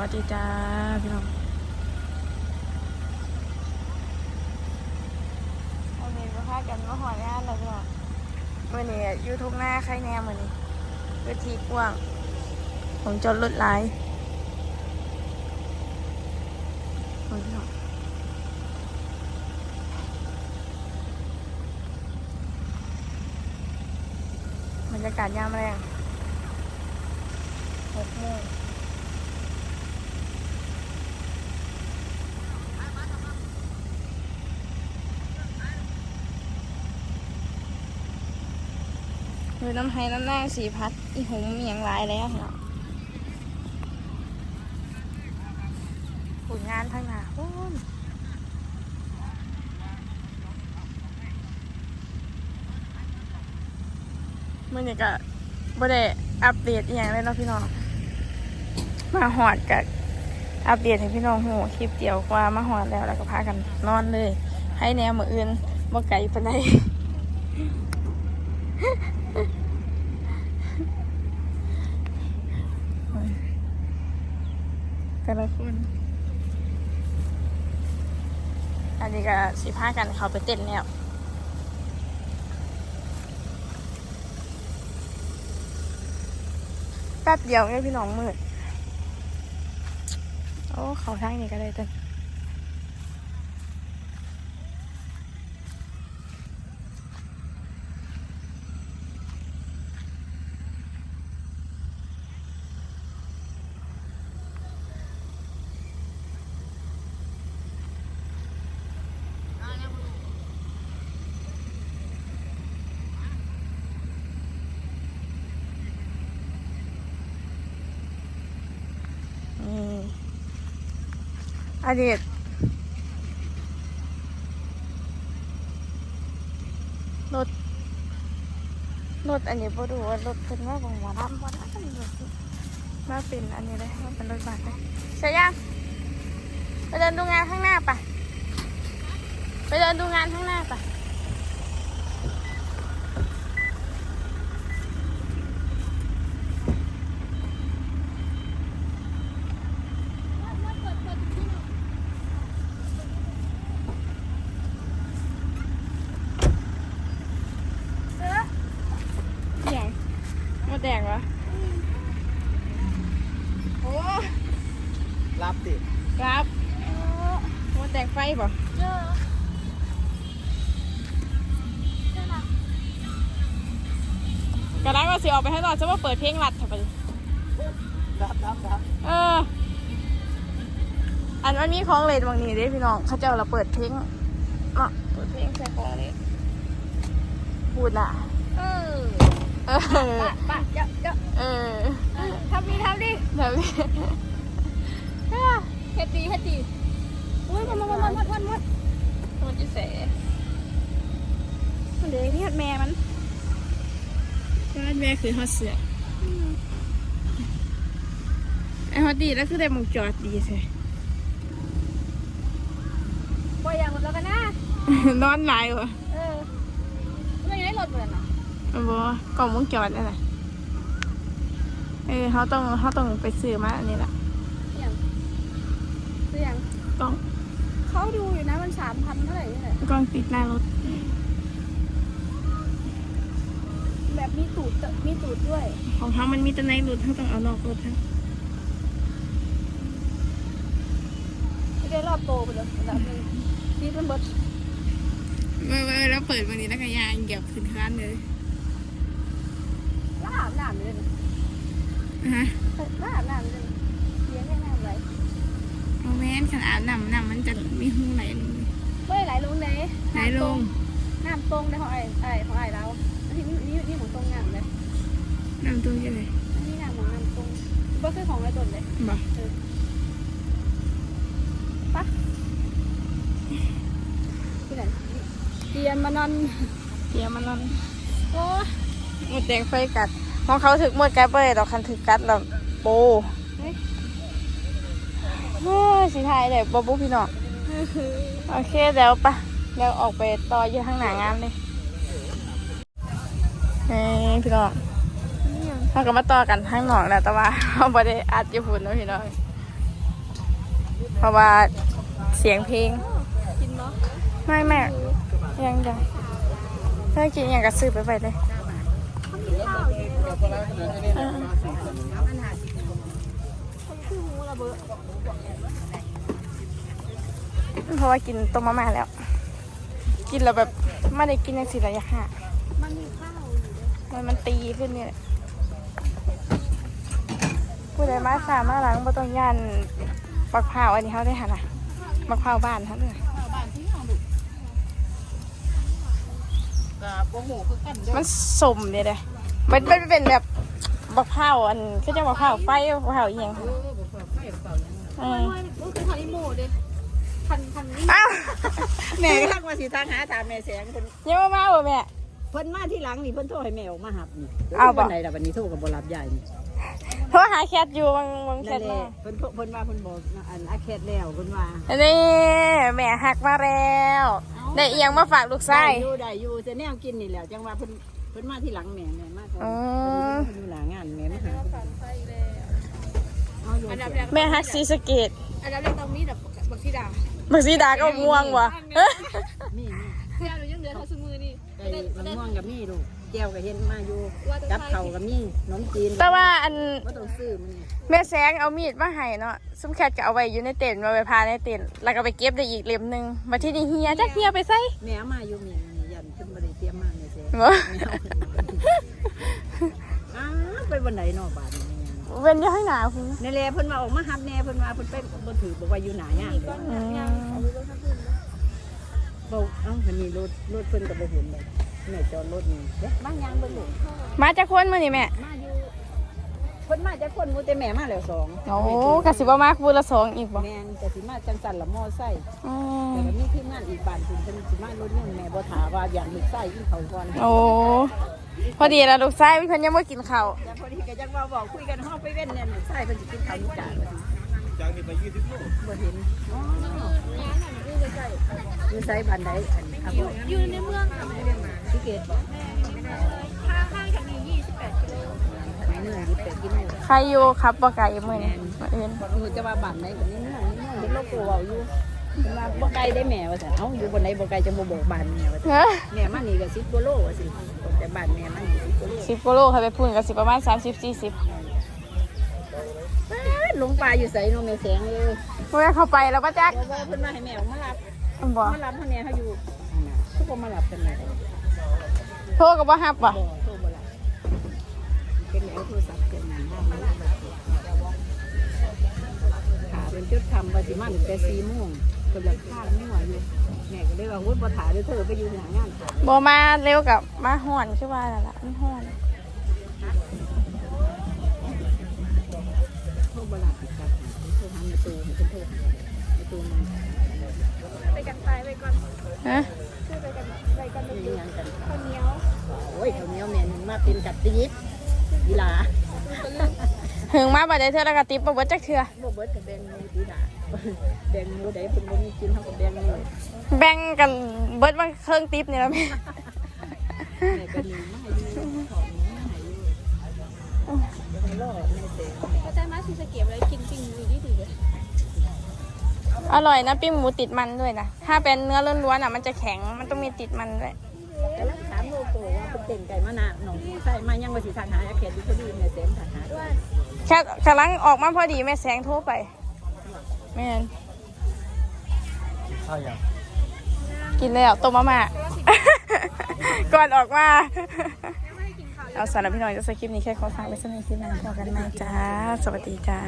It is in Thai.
วัสดีจ้าพี่น้องวันนี้มาพากันมาหอนงานแล้วพี่น้องวันนี้ยูทูบหน้าใครแน่เหมือนนี้เวทีกว้างผมจนรถหลายโอ้ยพี่น้องบรรยากาศยามแรงหกโมง คือน้ำไห้น้ำหน้าสีพัด อีหุมอย่างไรแล้วเนาะผลงานทั้งหนาโอ้ยมันนี่ก็บ่ได้อัปเดตอหย่างเลยเนาะพี่น้อง มาหอดกับอัปเดตให้พี่น้องหูคลิปเดียวกว่ามาหอดแล้วแล้วก็พากันนอนเลย ให้แนวมืออื่นบ่ไกลปานใด แต่ละคนอันนี้ก็สิพากันเขาไปเต้นแล้วแป๊บเดียวเนี่ยพี่น้องมืด โอ้ เขาทางนี้ก็ได้เต้น อันนี้รถรถอันนี้บ่ดูว่ารถเป็นว่าบ่หมอลำบ่นะรถมาเป็นอันนี้เลยมาเป็นรถบัสเลยใช่ยังไปเดินดูงานข้างหน้าปะไปเดินดูงานข้างหน้าปะ กระด้างก็สิออกไปให้ต่อจะว่าเปิดเพลงรัดเถอะไปรับรับรับเออ อันมันมีของเลนบางนี้เด้พี่น้องเขาเจ้าเราเปิดเพลงเนาะเปิดเพลงใส่ของนี้พูดน่ะ เออเออปะปะเยอะเยอะเออทำดีทำดีเดี๋ยวนี้เฮ็ดดีเฮ็ดดีอุ้ยมันมันมันมันมันมันมันจะเสมันเดี๋ยวนี้แม่มัน บ้านแม่คือฮอตเสือไอฮอตดีแล้วคือได้หมองจอดดีใช่ปล่อยอย่างหมดแล้วกันนะนอนหลายวะเออมันยังได้รถเหมือนน่ะเอาบ่กล่องวงจรนั่นแหละเออเขาต้องเขาต้องไปซื้อมาอันนี้แหละอย่างคืออย่างกล่องเขาดูอยู่นะมันสามพันเท่าไหร่นี่แหละกล่องติดหน้ารถ แบบ มีตูดมีตูดด้วย ของเขามันมีแต่ในรถเขาต้องเอานอกรถทั้งไม่ได้รอบโตไปเลยระดับหนึงที่เป็นเบิร์ดเมื่อเมื่อแล้วเปิดวันนี้แล้วก็ยางเก็บขึ้นคันเลยล่าอาบน้ำเลยนะฮะล่าอาบน้ำเลยเลี้ยงให้น้ำไหลเอาแม่นขันอาบน้ำน้ำมันจะมีหูไหลลงเฮ้ยไหลลงไหนไหลลงน้ำตรงในของไอ้ไอ้ของไอ้เรา อันนี้นี่นี่ของตรงน้ำเลยน้ำตัวยังไงอันนี้น้ำของน้ำตรงก็คือของไอ้ตนเลยบอกปะที่ไหนเตียนมานอนเดี๋ยวมันนอนโอ้หมดแดงไฟกัดของเขาถึกหมดกัดไปเลยดอกคันถึกกัดแล้วโปเฮ้ยเฮ้ยสิทายเลยบบุพี่น้องโอเคเดี๋ยวปะเดี๋ยวออกไปต่ออยู่ข้างหน้างานเลย เฮ้ยพี่น้องเราก็มาต่อกันข้างนอกแหละแต่ว่าเราไม่ได้อัดอยู่ฝุ่นนะพี่น้อง เพราะว่าเสียงเพลงไม่แม่ยังจะถ้ากินอย่างกระซื้อไปไปเลยเออคือหมูระเบิดเพราะว่ากินต้มมาม่าแล้ว กินแล้วแบบไม่ได้กินอย่างสิระยะห่าง มันมีข้าวอยู่ด้วย มันมันตีขึ้นนี่แหละผู้ใดมาสามารถล้างบ่ต้องย่านบักพร้าวอันนี้เขาได้หันอะบักพร้าวบ้านเขาเลยบ้านที่ห้องดุกับโอ้โหคือกันเด้อมันสมเลยเลยมันมันเป็นแบบบักพร้าวอันเขาจะบักพร้าวไฟบักพร้าวอีหยังเออบ่เปิดไฟเปล่ายังอืมันมมันมันคือพันธุ์หมูเด้พันพันนี่อ้าวแม่ก็ทักมาสิทางหาถามแม่แสงเพิ่นยังมามาบ่แม่ เพิ่นมาที่หลังนี่เพิ่นโทรให้แม่ออกมาหับนี่อ้าวบ่ วันไหนล่ะวันนี้โทรกับบ่รับยายนี่โทรหาแคทอยู่บางบางแคนั่ทนแหมาละเพิ่นโทรเพิ่นว่าเพิ่นบอกอันอาแคดแล้วเพิ่นว่าอันนี้แม่หักมาแล้วได้เอียงมาฝากลูกชาได้ยอยู่ได้อยู่แต่แนวกินนี่แหละจังว่าเพิ่นเพิ่นมาที่หลังแม่แม่มาก่อนอ๋อ เพิ่นอยู่หน้างานแม่มาหาฝันไฟแล้วเอาอยู่อันดับเสีแรยกแม่ฮักซีสะเกตอันดับแรกต้องมีแบบบักที่ดาบางสีดาก็ม่วงว่ะ มีมี เพื่อนหนู กับมีลูกแก้วก็เห็นมาอยู่ว่าจะกับใส่ข้าวกับมีขนมจีนแต่ว่าอันบ่ต้องซื้อมันนี่แม่แสงเอามีดมาให้เนาะซุ้มแคทก็เอาไว้อยู่ในเต็นท์มาไปพาในเต็นท์แล้วก็ไปเก็บได้อีกเล่มหนึงมาที่นี่เฮียจักเฮียไปใส่แม่เอามาอยู่มีมียันเพิ่นบ่ได้เตรียมมาแม่แสงบ่อ้าวไปวันไหนเนอบาดนี่แม่เว้นอยังให้หนาคุณนี่แหละเพิ่นว่าออกมาหับแน่เพิ่นว่าเพิ่นไปบ่ถือบอกว่าอยู่หน้างานก้อนแบบยางเอาไปลงข้างพื้นนะบอกเอ้ามันมีรถรถเพิ่นก็บ่เห็นเลย แม่จอดรถนี่เด้บ้านยางเบิ่งลูกมาจากคนมื้อนี่แม่มาอยู่เพิ่นมาจากคนหมู่แต่แม่มาแล้วสองโอ้กะสิบ่มากบูละสองอีกบ่แม่นก็สิมาจังซั่นละมอไซค์อืแต่มก็มีทีมงานอีกบ้านเพิ่นเพิ่นสิมารถนึงแม่บ่ถามว่าอย่างลูกไส้อีเขาก่อนโอ้พอดีแล้วลูกชายเพิ่นยังบ่กินข้าว แต่พอดีก็จังว่าบอกคุยกันเฮาไปเว้นเนี่ยลูกไส้เพิ่นสิกินข้าวลูกจานว่าสิ จากนี้ไป20โลบ่เห็นอ๋อร้านไหนอยู่ใกล้อยู่ไสบ้านใดอันครับบ่ๆอยู่ในเมืองค่ะสิเกตบ่ข้างข้างจากนี้28กิโลในเมือง28กิโลใครอยู่ครับบ่ไก่มื้อนี้มื้ออื่นเออจะว่าบ้านไหนก็นี่เมืองนี่เมืองเห็นโลโก้เว้าอยู่เพิ่นว่าบ่ไกลได้แม่ว่าซั่นเอ้าอยู่บนไหนบ่ไกลจะบ่บอกบ้านแม่ว่าซั่นเอ้อแม่มานี่ก็10กว่าโลว่าสิแต่บ้านแม่มานี่10กว่าโลสิบกิโลค่ะไปพุ่นก็สิประมาณ30 40หลงป่าอยู่ไสเนาะแม่แสงเอ้ยเมื่อเข้าไปแล้วป้าจักบ่บ่เพิ่นมาให้แม่ออกมารับบ่มารับเฮาแน่เฮาอยู่นั่นน่ะคือบ่มารับกันแม่โทรก็บ่ฮับบ่บ่โทรบ่รับเป็นแล้วโทรศัพท์เป็นหยังขาเป็นจุดทำว่าสิมาตั้งแต่4โมงเพิ่นละข้างไม่ไหวอยู่แม่ก็เลยว่าโหบ่ถ่าเด้อเธอไปอยู่หน้างานก่อนบ่มาเร็วกับมาห่อนคือว่าแล้วล่ะมันห่อน โทรบ่รับอีกครับโทรหาแม่ตูให้เพิ่นโทรหาแม่ตูมันไปกันตายไปก่อนฮะคือไปกันไปกันมีหยังกันข้าวเหนียวโอ้ยข้าวเหนียวแม่นมาเป็นกัดตีบกีฬาหึงมาบ่ได้เทื่อแล้วก็ติบบ่เบิดจักเทื่อบ่เบิดกับแบงมือกีฬาแบงมือใดเพิ่นบ่มีกินเฮาก็แบงมือแบ่งกันเบิดมาเครื่องติบนี่แล้วแม่แม่ก็ลืมมาให้อยู่ของมาให้อยู่เดี๋ยวให้รอแม่เส ร็จก็ใจมาซีสเก็บอะไรกินปิ้งอยู่ดีดีเลยอร่อยนะปิ้งหมูติดมันด้วยนะ ถ้าเป็นเนื้อล้วนๆอะมันจะแข็ง มันต้องมีติดมันด้วยแต่ละถามโลโตว่าเพิ่นเต้นไก่มานาหนองใส่มายังว่าสิทางหาแขกอยู่พอดีแม่เสร็จทางหาด้วยแค่กำลังออกมาพอดีแม่แสงโทรไปแม่นข้าวยังกินแล้วต้มมาม่าก่อนออกมา เอาสารบพี่น้อยจะสคลิปนี้แค่ขอฝากไว้สักนิดที่นานพอกันไหมจ้า สวัสดีจ้า